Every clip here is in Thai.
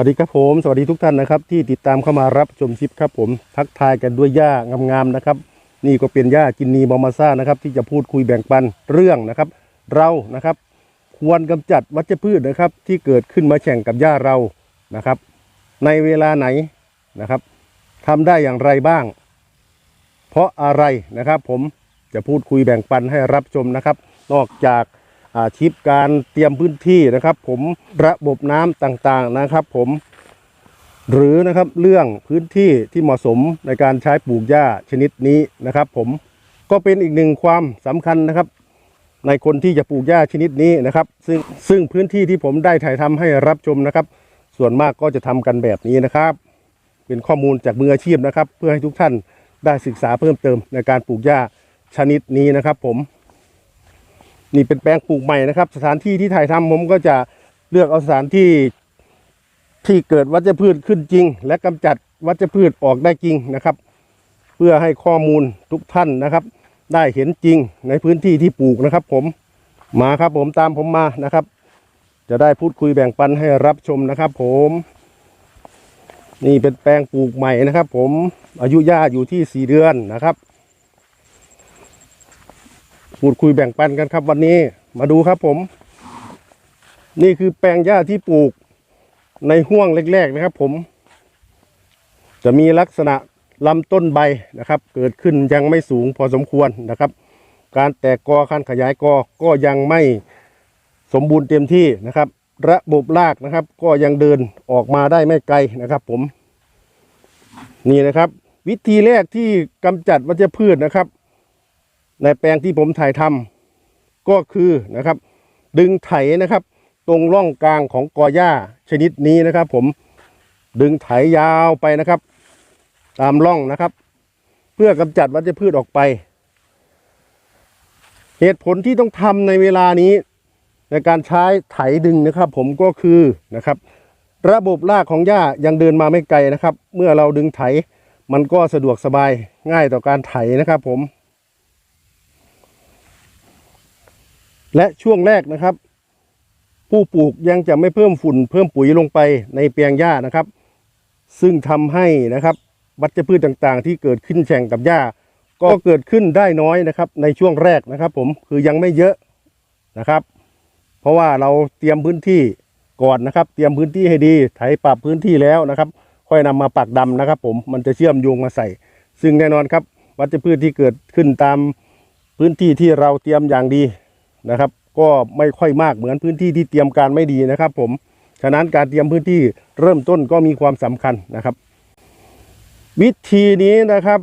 วัสดีครับผมสวัสดีทุกท่านนะครับ ที่ติดตามเข้ามารับชมคลิปครับผมทักทายกันด้วยหญ้างามๆนะครับ นี่ก็เป็นหญ้ากินนีบอมาซ่านะครับ ที่จะพูดคุยแบ่งปันเรื่องนะครับ เรานะครับ ควรกำจัดวัชพืชนะครับ ที่เกิดขึ้นมาแข่งกับหญ้าเรานะครับ ในเวลาไหนนะครับทำได้อย่างไรบ้าง เพราะอะไรนะครับ ผมจะพูดคุยแบ่งปันให้รับชมนะครับ นอกจาก อาชีพการเตรียมพื้นที่นะครับ ผมระบบน้ำต่างๆนะครับ ผม หรือนะครับเรื่องพื้นที่ที่เหมาะสมในการใช้ปลูกหญ้าชนิดนี้นะครับ ผมก็เป็นอีกหนึ่งความสำคัญนะครับ ในคนที่จะปลูกหญ้าชนิดนี้นะครับ ซึ่งซึ่งพื้นที่ที่ผมได้ถ่ายทำให้รับชมนะครับ ส่วนมากก็จะทำกันแบบนี้นะครับ เป็นข้อมูลจากมืออาชีพนะครับ เพื่อให้ทุกท่านได้ศึกษาเพิ่มเติมในการปลูกหญ้าชนิดนี้นะครับ ผม นี่เป็นแปลงปลูกใหม่นะครับ สถานที่ที่ถ่ายทำผมก็จะเลือกเอาสถานที่ที่เกิดวัชพืชขึ้นจริง และกำจัดวัชพืชออกได้จริงนะครับ เพื่อให้ข้อมูลทุกท่านนะครับ ได้เห็นจริงในพื้นที่ที่ปลูกนะครับ ผมมาครับผมตามผมมานะครับ จะได้พูดคุยแบ่งปันให้รับชมนะครับ ผม นี่เป็นแปลงปลูกใหม่นะครับ ผมอายุหญ้าอยู่ที่สี่เดือนนะครับ พูดคุยแบ่งปันกันครับ วันนี้มาดูครับผม นี่คือแปลงหญ้าที่ปลูกในห่วงแรกๆนะครับ ผม จะมีลักษณะลำต้นใบนะครับ เกิดขึ้นยังไม่สูงพอสมควรนะครับ การแตกกอการขยายกอก็ยังไม่สมบูรณ์เต็มที่นะครับ ระบบรากนะครับ ก็ยังเดินออกมาได้ไม่ไกลนะครับ ผม นี่นะครับ วิธีแรกที่กำจัดวัชพืชนะครับ ในแปลงที่ผมถ่ายทำก็คือนะครับ ดึงไถนะครับ ตรงร่องกลางของกอหญ้าชนิดนี้นะครับ ผมดึงไถยาวไปนะครับ ตามร่องนะครับ เพื่อกำจัดวัชพืชออกไป เหตุผลที่ต้องทำในเวลานี้ ในการใช้ไถดึงนะครับ ผมก็คือนะครับ ระบบรากของหญ้ายังเดินมาไม่ไกลนะครับ เมื่อเราดึงไถมันก็สะดวกสบายง่ายต่อการไถนะครับ ผม และช่วงแรกนะครับ ผู้ปลูกยังจะไม่เพิ่มฝุ่น เพิ่มปุ๋ยลงไปในแปลงหญ้านะครับ ซึ่งทำให้นะครับวัชพืชต่างๆ ที่เกิดขึ้นแข่งกับหญ้า ก็เกิดขึ้นได้น้อยนะครับ ในช่วงแรกนะครับ ผมคือยังไม่เยอะนะครับ เพราะว่าเราเตรียมพื้นที่ก่อนนะครับ เตรียมพื้นที่ให้ดีไถปรับพื้นที่แล้วนะครับ ค่อยนำมาปักดำนะครับ ผมมันจะเชื่อมโยงมาใส่ ซึ่งแน่นอนครับ วัชพืชที่เกิดขึ้นตามพื้นที่ที่เราเตรียมอย่างดี นะครับ ก็ไม่ค่อยมากเหมือนพื้นที่ที่เตรียมการไม่ดีนะครับ ผมฉะนั้นการเตรียมพื้นที่เริ่มต้นก็มีความสำคัญนะครับ วิธีนี้นะครับ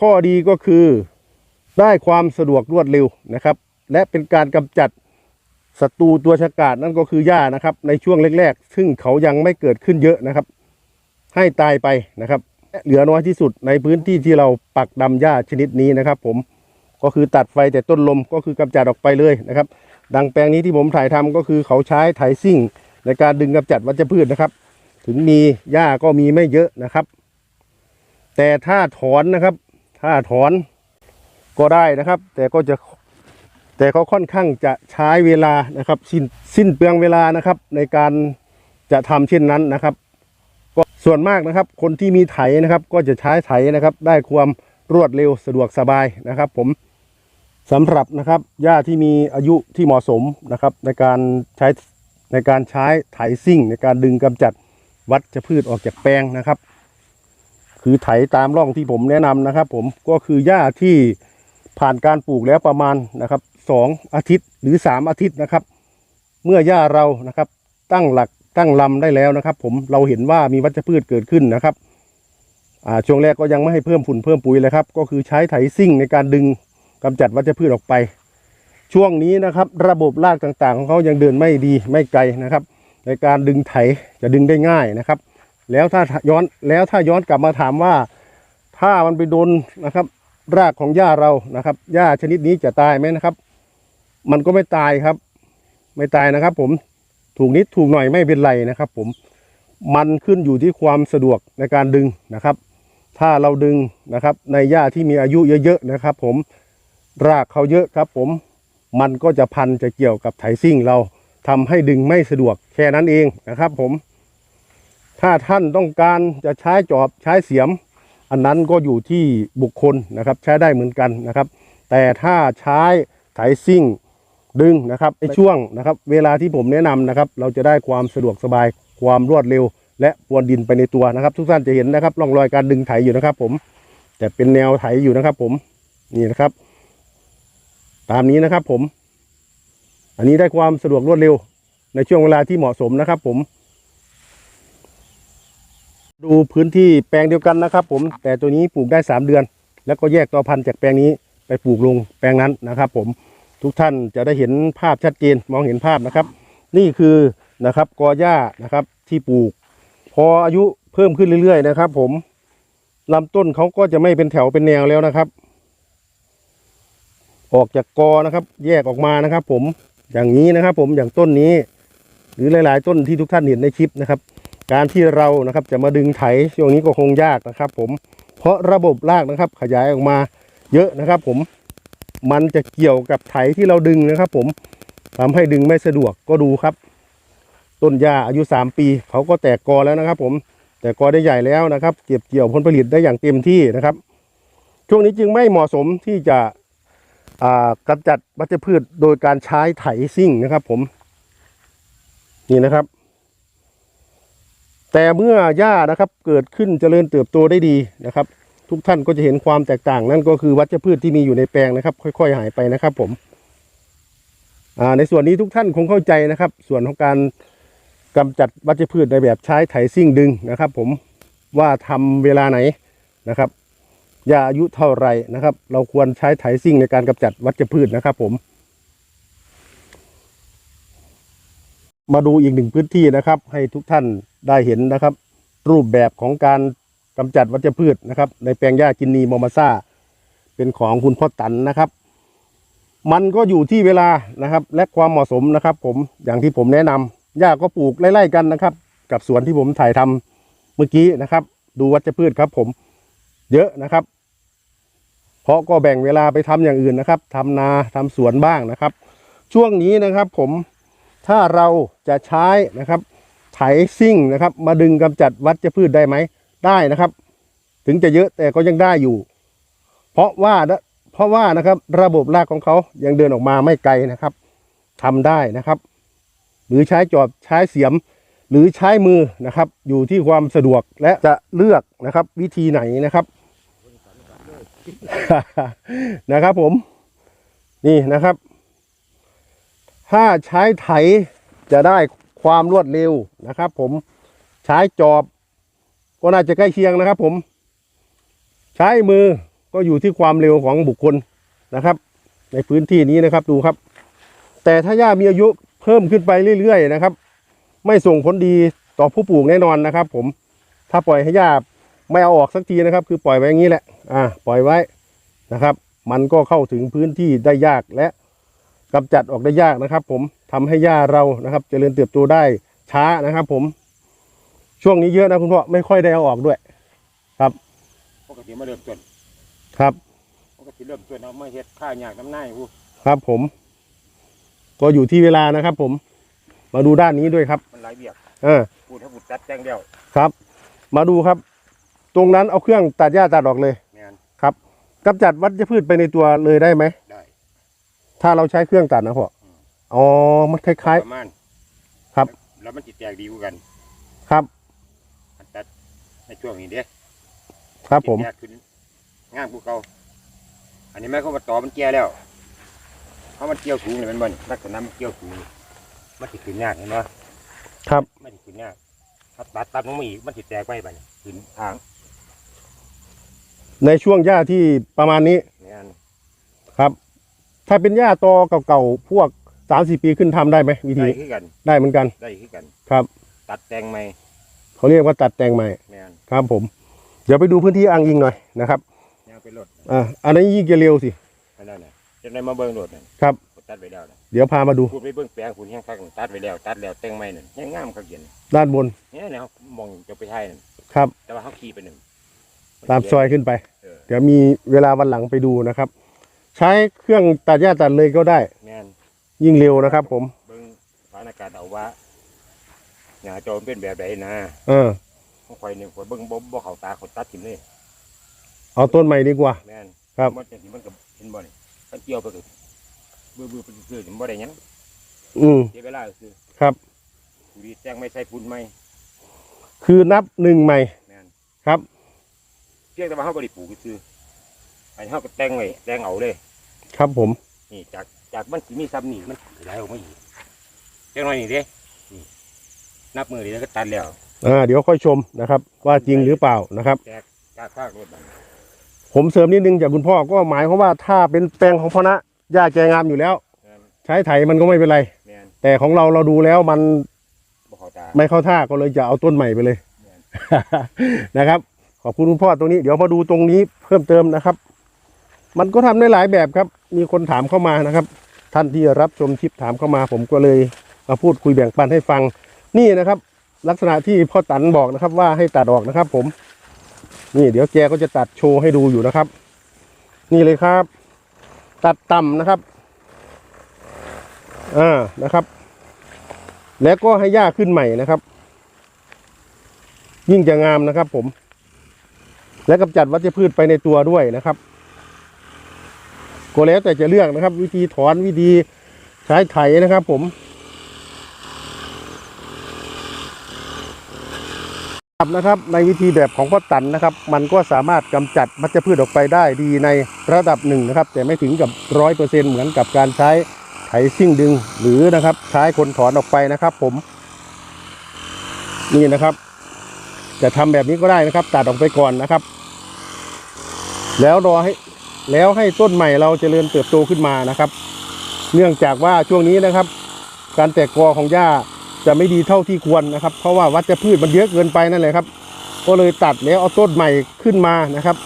ข้อดีก็คือได้ความสะดวกรวดเร็วนะครับ และเป็นการกำจัดศัตรูตัวฉกาจนั่นก็คือหญ้านะครับ ในช่วงแรกๆ ซึ่งเขายังไม่เกิดขึ้นเยอะนะครับ ให้ตายไปนะครับและเหลือน้อยที่สุดในพื้นที่ที่เราปักดำหญ้าชนิดนี้นะครับ ผม ก็คือตัดไฟแต่ต้นลมก็คือกำจัดออกไปเลยนะครับ ดังแปลงนี้ที่ผมถ่ายทำก็คือเขาใช้ไถซิ่ง ในการดึงกำจัดวัชพืชนะครับ ถึงมีหญ้าก็มีไม่เยอะนะครับ แต่ถ้าถอนนะครับ ถ้าถอนก็ได้นะครับ แต่ก็จะแต่เขาค่อนข้างจะใช้เวลานะครับสิ้นสิ้นเปลืองเวลานะครับ ในการจะทำเช่นนั้นนะครับ ก็ส่วนมากนะครับ คนที่มีไถนะครับ ก็จะใช้ไถนะครับ ได้ความรวดเร็วสะดวกสบายนะครับผม สำหรับนะครับหญ้าที่มีอายุที่เหมาะสมนะครับ ในการใช้ในการใช้ไถซิ่ง ในการดึงกำจัดวัชพืชออกจากแปลงนะครับ คือไถตามร่องที่ผมแนะนำนะครับ ผมก็คือหญ้าที่ผ่านการปลูกแล้วประมาณนะครับสองอาทิตย์หรือสามอาทิตย์นะครับ เมื่อหญ้าเรานะครับ ตั้งหลักตั้งลำได้แล้วนะครับ ผมเราเห็นว่ามีวัชพืชเกิดขึ้นนะครับช่วงแรกก็ยังไม่ให้เพิ่มฝุ่นเพิ่มปุ๋ยเลยครับ ก็คือใช้ไถซิ่งในการดึง กำจัดวัชพืชออกไป ช่วงนี้นะครับ ระบบรากต่างๆ ของเขายังเดินไม่ดีไม่ไกลนะครับ ในการดึงไถจะดึงได้ง่ายนะครับ แล้วถ้าย้อนแล้วถ้าย้อนกลับมาถามว่า ถ้ามันไปโดนนะครับ รากของหญ้าเรานะครับหญ้าชนิดนี้จะตายไหมนะครับ มันก็ไม่ตายครับ ไม่ตายนะครับ ผมถูกนิดถูกหน่อยไม่เป็นไรนะครับ ผมมันขึ้นอยู่ที่ความสะดวกในการดึงนะครับ ถ้าเราดึงนะครับในหญ้าที่มีอายุเยอะๆนะครับ ผม รากเขาเยอะครับผม มันก็จะพันจะเกี่ยวกับไถซิ่งเราทำให้ดึงไม่สะดวกแค่นั้นเองนะครับผม ถ้าท่านต้องการจะใช้จอบใช้เสียม อันนั้นก็อยู่ที่บุคคลนะครับ ใช้ได้เหมือนกันนะครับ แต่ถ้าใช้ไถซิ่งดึงนะครับในช่วงนะครับ เวลาที่ผมแนะนำนะครับ เราจะได้ความสะดวกสบายความรวดเร็ว และปวนดินไปในตัวนะครับ ทุกท่านจะเห็นนะครับร่องรอยการดึงไถอยู่นะครับ ผม แต่เป็นแนวไถอยู่นะครับ ผมนี่นะครับ ตามนี้นะครับผม อันนี้ได้ความสะดวกรวดเร็ว ในช่วงเวลาที่เหมาะสมนะครับผม ดูพื้นที่แปลงเดียวกันนะครับ ผม แต่ตัวนี้ปลูกได้สามเดือน แล้วก็แยกตัวพันธุ์จากแปลงนี้ไปปลูกลงแปลงนั้นนะครับ ผมทุกท่านจะได้เห็นภาพชัดเจนมองเห็นภาพนะครับ นี่คือนะครับกอหญ้านะครับที่ปลูก พออายุเพิ่มขึ้นเรื่อยๆนะครับ ผมลำต้นเขาก็จะไม่เป็นแถวเป็นแนวแล้วนะครับ ออกจากกอนะครับ แยกออกมานะครับ ผมอย่างนี้นะครับ ผมอย่างต้นนี้ หรือหลาย ๆ ต้นที่ทุกท่านเห็นในคลิปนะครับ การที่เรานะครับจะมาดึงไถช่วงนี้ก็คงยากนะครับ ผมเพราะระบบรากนะครับ ขยายออกมาเยอะนะครับ ผมมันจะเกี่ยวกับไถที่เราดึงนะครับ ผมทำให้ดึงไม่สะดวกก็ดูครับ ต้นหญ้าอายุ 3 ปี เขาก็แตกกอแล้วนะครับ ผมแต่กอได้ใหญ่แล้วนะครับ เก็บเกี่ยวผลผลิตได้อย่างเต็มที่นะครับ ช่วงนี้จึงไม่เหมาะสมที่จะ กำจัดวัชพืชโดยการใช้ไถซิ่งนะครับ ผม นี่นะครับ แต่เมื่อหญ้านะครับ เกิดขึ้นเจริญเติบโตได้ดีนะครับ ทุกท่านก็จะเห็นความแตกต่าง นั่นก็คือวัชพืชที่มีอยู่ในแปลงนะครับ ค่อย ๆ หายไปนะครับ ผมในส่วนนี้ทุกท่านคงเข้าใจนะครับ ส่วนของการกำจัดวัชพืชในแบบใช้ไถซิ่งดึงนะครับ ผมว่าทำเวลาไหนนะครับ หญ้าอายุเท่าไรนะครับ เราควรใช้ไถซิ่งในการกำจัดวัชพืชนะครับ ผม มาดูอีกหนึ่งพื้นที่นะครับ ให้ทุกท่านได้เห็นนะครับ รูปแบบของการกำจัดวัชพืชนะครับ ในแปลงหญ้ากินนีมอมาซาเป็นของคุณพ่อตันนะครับ มันก็อยู่ที่เวลานะครับ และความเหมาะสมนะครับ ผมอย่างที่ผมแนะนำหญ้าก็ปลูกไล่ๆกันนะครับ กับสวนที่ผมถ่ายทำเมื่อกี้นะครับ ดูวัชพืชครับ ผมเยอะนะครับ เพราะก็แบ่งเวลาไปทำอย่างอื่นนะครับทำนาทำสวนบ้างนะครับ ช่วงนี้นะครับผมถ้าเราจะใช้นะครับไถซิ่งนะครับ มาดึงกำจัดวัชพืชได้ไหมได้นะครับ ถึงจะเยอะแต่ก็ยังได้อยู่ เพราะว่านะเพราะว่านะครับระบบรากของเขายังเดินออกมาไม่ไกลนะครับทำได้นะครับ หรือใช้จอบใช้เสียม หรือใช้มือนะครับ อยู่ที่ความสะดวกและจะเลือกนะครับ วิธีไหนนะครับ นะครับผม นี่นะครับ ถ้าใช้ไถจะได้ความรวดเร็วนะครับ ผมใช้จอบก็น่าจะใกล้เคียงนะครับ ผม ใช้มือก็อยู่ที่ความเร็วของบุคคลนะครับ ในพื้นที่นี้นะครับดูครับ แต่ถ้าหญ้ามีอายุเพิ่มขึ้นไปเรื่อยๆนะครับ ไม่ส่งผลดีต่อผู้ปลูกแน่นอนนะครับ ผม ถ้าปล่อยให้หญ้า ไม่เอาออกสักทีนะครับ คือปล่อยไว้อย่างนี้แหละ อ่า ปล่อยไว้นะครับ มันก็เข้าถึงพื้นที่ได้ยากและกำจัดออกได้ยากนะครับ ผมทำให้หญ้าเรานะครับเจริญเติบโตได้ช้านะครับ ผม ช่วงนี้เยอะนะคุณพ่อไม่ค่อยได้เอาออกด้วย ครับปกติมาเริ่มต้นครับปกติเริ่มต้นเอามาเฮ็ดข้าวหยากน้ำหน้าอยู่ครับ ผม ก็อยู่ที่เวลานะครับ ผม มาดูด้านนี้ด้วยครับ มันหลายเบียกเออพูดถ้าพูดตัดแจ้งเดียวครับ มาดูครับ ตรงนั้นเอาเครื่องตัดหญ้าตัดออกเลยแม่นครับกำจัดวัชพืชไปในตัวเลยได้ไหม ได้ ถ้าเราใช้เครื่องตัดนะพ่ออ๋อ มันคล้าย ประมาณครับ แล้วมันจิตแตกดีกว่ากันๆ ครับ อันตัดในช่วงนี้เด้ครับผม จิตแตกขึ้นง่ามกูเก่าอันนี้แม่เขามาต่อมันแก่แล้วเพราะมันเกี่ยวสูงเลยมันบ่นลักษณะมันเกี่ยวสูงมันติดขึ้นยากเห็นไหมครับ มันติดขึ้นยากถ้าตัดตัดลงมาอีกมันติดแตกไปบัดนี้ขึ้นทาง ในช่วงหญ้าที่ประมาณนี้แม่นครับ ถ้าเป็นหญ้าตอเก่าๆพวกสามสี่ปีขึ้นทำได้ไหมวิธีได้นี้คือกันได้เหมือนกันได้คือกัน ครับ ตัดแต่งใหม่เขาเรียกว่าตัดแต่งใหม่แม่นครับ ผม เดี๋ยวไปดูพื้นที่อ่างยิงหน่อยนะครับยางไปรถอ่าอันนี้นยิ่งจะเร็วสิอันนั้นน่ะจะได้มาเบิ่งรถนั่นครับตัดไปแล้วนะเดี๋ยวพามาดูพูดไปเบิ่งแปลงคุณแห้งคักนั่นตัดไปแล้ว ตัดแล้วแต่งใหม่นั่นแห้งงามคักเย็นด้านบนเนี่ยนะเขามองจะไปไทยนั่นครับ แต่ว่าเขาขี่ไปหนึ่ง ตามซอยขึ้นไป เออ เดี๋ยวมีเวลาวันหลังไปดูนะครับ ใช้เครื่องตัดหญ้าตัดเลยก็ได้ แม่นยิ่งเร็วนะครับ ผม เบิ่งสถานการณ์เอาว่าหญ้าโจมเป็นแบบใดนะเออ ของข่อยนี่ข่อยเบิ่งบ่บ่เข้าตาข่อยตัดทิ่มเลยเอาต้นใหม่ดีกว่า แม่นครับ มันจังซี่มันก็เห็นบ่นี่มันเกี่ยวไปก็บื้อๆไปซื่อๆนี่บ่ได้หยังอืมเสียเวลาคือครับปุ๋ยแจ้งไม่ใส่ปุ๋ยไม่คือนับหนึ่งใหม่แม่นครับเพียงแต่ว่าเฮาบ่ได้ปลูกซื่ออันนี้เฮาก็แต่งไว้แต่งเอาเลย ครับผม นี่จากจากมันสิมีซ้ำนี่มันขยายออกมาอีกจังหน่อยนี่เด้นี่นับมือนี่แล้วก็ตัดแล้ว อ่า เดี๋ยวค่อยชมนะครับ ว่าจริงหรือเปล่านะครับ แจกจากภาครถบัดผมเสริมนิดนึงจากคุณพ่อก็หมายความว่าถ้าเป็นแปลงของพ่อนะหญ้าแกงามอยู่แล้วแม่นใช้ไถมันก็ไม่เป็นไร แม่นแต่ของเราเราดูแล้วมันบ่เข้าตา ไม่เข้าท่าก็เลยจะเอาต้นใหม่ไปเลย นะครับ ขอบคุณคุณพ่อตรงนี้เดี๋ยวมาดูตรงนี้เพิ่มเติมนะครับ มันก็ทำได้หลายแบบครับ มีคนถามเข้ามานะครับ ท่านที่รับชมคลิปถามเข้ามา ผมก็เลยมาพูดคุยแบ่งปันให้ฟัง นี่นะครับ ลักษณะที่พ่อตันบอกนะครับ ว่าให้ตัดออกนะครับ ผม นี่เดี๋ยวแกก็จะตัดโชว์ให้ดูอยู่นะครับ นี่เลยครับ ตัดต่ำนะครับอ่านะครับ แล้วก็ให้หญ้าขึ้นใหม่นะครับ ยิ่งจะงามนะครับผม และกำจัดวัชพืชไปในตัวด้วยนะครับ ก็แล้วแต่จะเลือกนะครับ วิธีถอนวิธีใช้ไถนะครับ ผมครับนะครับในวิธีแบบของพ่อตันนะครับ มันก็สามารถกำจัดวัชพืชออกไปได้ดีในระดับหนึ่งนะครับ แต่ไม่ถึงกับร้อยเปอร์เซ็นเหมือนกับการใช้ไถซิ่งดึงหรือนะครับใช้คนถอนออกไปนะครับ ผม นี่นะครับ จะทำแบบนี้ก็ได้นะครับ ตัดออกไปก่อนนะครับ แล้วรอให้แล้วให้ต้นใหม่เราเจริญเติบโตขึ้นมานะครับ เนื่องจากว่าช่วงนี้นะครับ การแตกกอของหญ้าจะไม่ดีเท่าที่ควรนะครับ เพราะว่าวัชพืชมันเยอะเกินไปนั่นแหละครับ ก็เลยตัดแล้วเอาต้นใหม่ขึ้นมานะครับ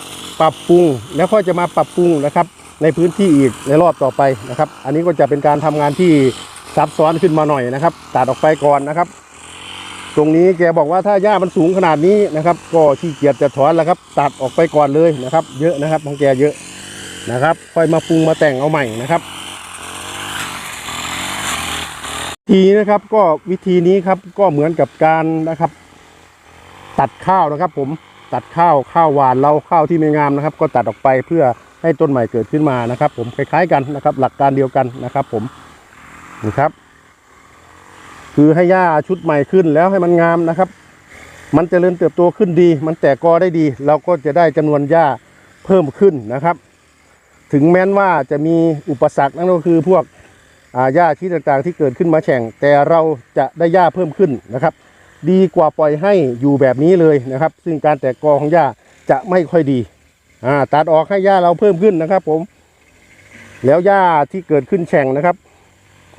ปรับปรุงแล้วก็จะมาปรับปรุงนะครับ ในพื้นที่อีกในรอบต่อไปนะครับ อันนี้ก็จะเป็นการทำงานที่ซับซ้อนขึ้นมาหน่อยนะครับ ตัดออกไปก่อนนะครับ ตรงนี้แกบอกว่าถ้าหญ้ามันสูงขนาดนี้นะครับ ก็ขี้เกียจจะถอนแล้วครับ ตัดออกไปก่อนเลยนะครับ เยอะนะครับของแกเยอะนะครับ ค่อยมาปรุงมาแต่งเอาใหม่นะครับ ทีนะครับก็วิธีนี้ครับก็เหมือนกับการนะครับ ตัดข้าวนะครับ ผมตัดข้าวข้าวหวานเราข้าวที่ไม่งามนะครับ ก็ตัดออกไปเพื่อให้ต้นใหม่เกิดขึ้นมานะครับ ผมคล้ายๆกันนะครับ หลักการเดียวกันนะครับ ผมนี่ครับ คือให้หญ้าชุดใหม่ขึ้นแล้วให้มันงามนะครับ มันจเจริญเติบโตขึ้นดี มันแตกกอได้ดี เราก็จะได้จำนวนหญ้าเพิ่มขึ้นนะครับ ถึงแม้นว่าจะมีอุปสรรคนั่นก็คือพวกหญ้าที่ต่างๆที่เกิดขึ้นมาแข่ง แต่เราจะได้หญ้าเพิ่มขึ้นนะครับ ดีกว่าปล่อยให้อยู่แบบนี้เลยนะครับ ซึ่งการแตกกอของหญ้าจะไม่ค่อยดีตัดออกให้หญ้าเราเพิ่มขึ้นนะครับ ผม แล้วหญ้าที่เกิดขึ้นแข่งนะครับ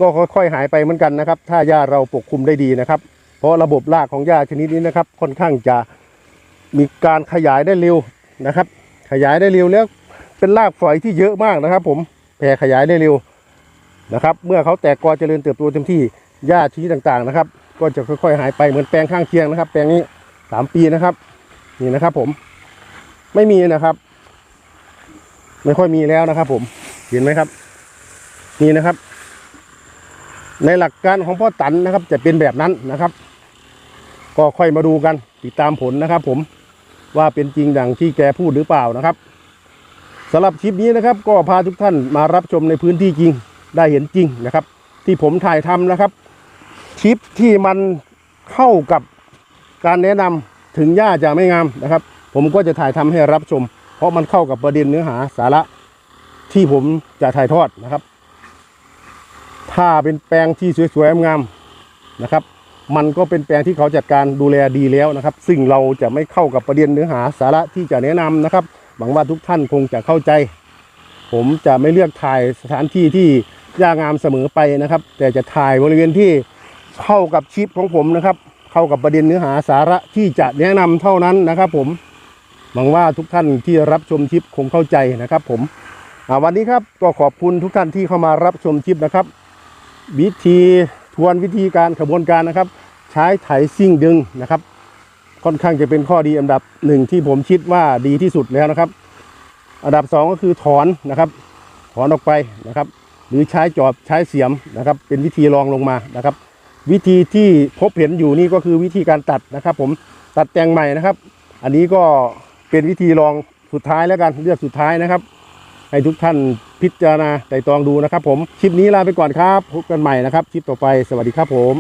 ก็ค่อยๆหายไปเหมือนกันนะครับ ถ้าหญ้าเราปกคลุมได้ดีนะครับ เพราะระบบรากของหญ้าชนิดนี้นะครับ ค่อนข้างจะมีการขยายได้เร็วนะครับ ขยายได้เร็วแล้วเป็นรากฝอยที่เยอะมากนะครับ ผมแผ่ขยายได้เร็วนะครับ เมื่อเขาแตกกอเจริญเติบโตเต็มที่หญ้าชนิดต่างๆนะครับ ก็จะค่อยๆหายไปเหมือนแปลงข้างเคียงนะครับ แปลงนี้สามปีนะครับนี่นะครับ ผมไม่มีนะครับ ไม่ค่อยมีแล้วนะครับ ผมเห็นไหมครับนี่นะครับ ในหลักการของพ่อตันนะครับ จะเป็นแบบนั้นนะครับ ก็ค่อยมาดูกันติดตามผลนะครับ ผมว่าเป็นจริงดังที่แกพูดหรือเปล่านะครับสำหรับคลิปนี้นะครับ ก็พาทุกท่านมารับชมในพื้นที่จริงได้เห็นจริงนะครับ ที่ผมถ่ายทำนะครับ คลิปที่มันเข้ากับการแนะนำถึงหญ้าจะไม่งามนะครับ ผมก็จะถ่ายทำให้รับชม เพราะมันเข้ากับประเด็นเนื้อหาสาระที่ผมจะถ่ายทอดนะครับ ถ้าเป็นแปลงที่สวยๆงามๆนะครับ มันก็เป็นแปลงที่เขาจัดการดูแลดีแล้วนะครับ ซึ่งเราจะไม่เข้ากับประเด็นเนื้อหาสาระที่จะแนะนำนะครับ หวังว่าทุกท่านคงจะเข้าใจ ผมจะไม่เลือกถ่ายสถานที่ที่ย่างามเสมอไปนะครับ แต่จะถ่ายบริเวณที่เข้ากับชิปของผมนะครับ เข้ากับประเด็นเนื้อหาสาระที่จะแนะนำเท่านั้นนะครับ ผมหวังว่าทุกท่านที่รับชมคลิปคงเข้าใจนะครับ ผมอ่าวันนี้ครับก็ขอบคุณทุกท่านที่เข้ามารับชมคลิปนะครับ วิธีทวนวิธีการขบวนการนะครับ ใช้ไถซิ่งดึงนะครับ ค่อนข้างจะเป็นข้อดีอันดับหนึ่งที่ผมคิดว่าดีที่สุดแล้วนะครับ อันดับสองก็คือถอนนะครับ ถอนออกไปนะครับ หรือใช้จอบใช้เสียมนะครับ เป็นวิธีรองลงมานะครับ วิธีที่พบเห็นอยู่นี่ก็คือวิธีการตัดนะครับ ผมตัดแต่งใหม่นะครับ อันนี้ก็เป็นวิธีลองสุดท้ายแล้วกันเลือกสุดท้ายนะครับ ให้ทุกท่านพิจารณาไต่ตรองดูนะครับผม คลิปนี้ลาไปก่อนครับ พบกันใหม่นะครับ คลิปต่อไป สวัสดีครับผม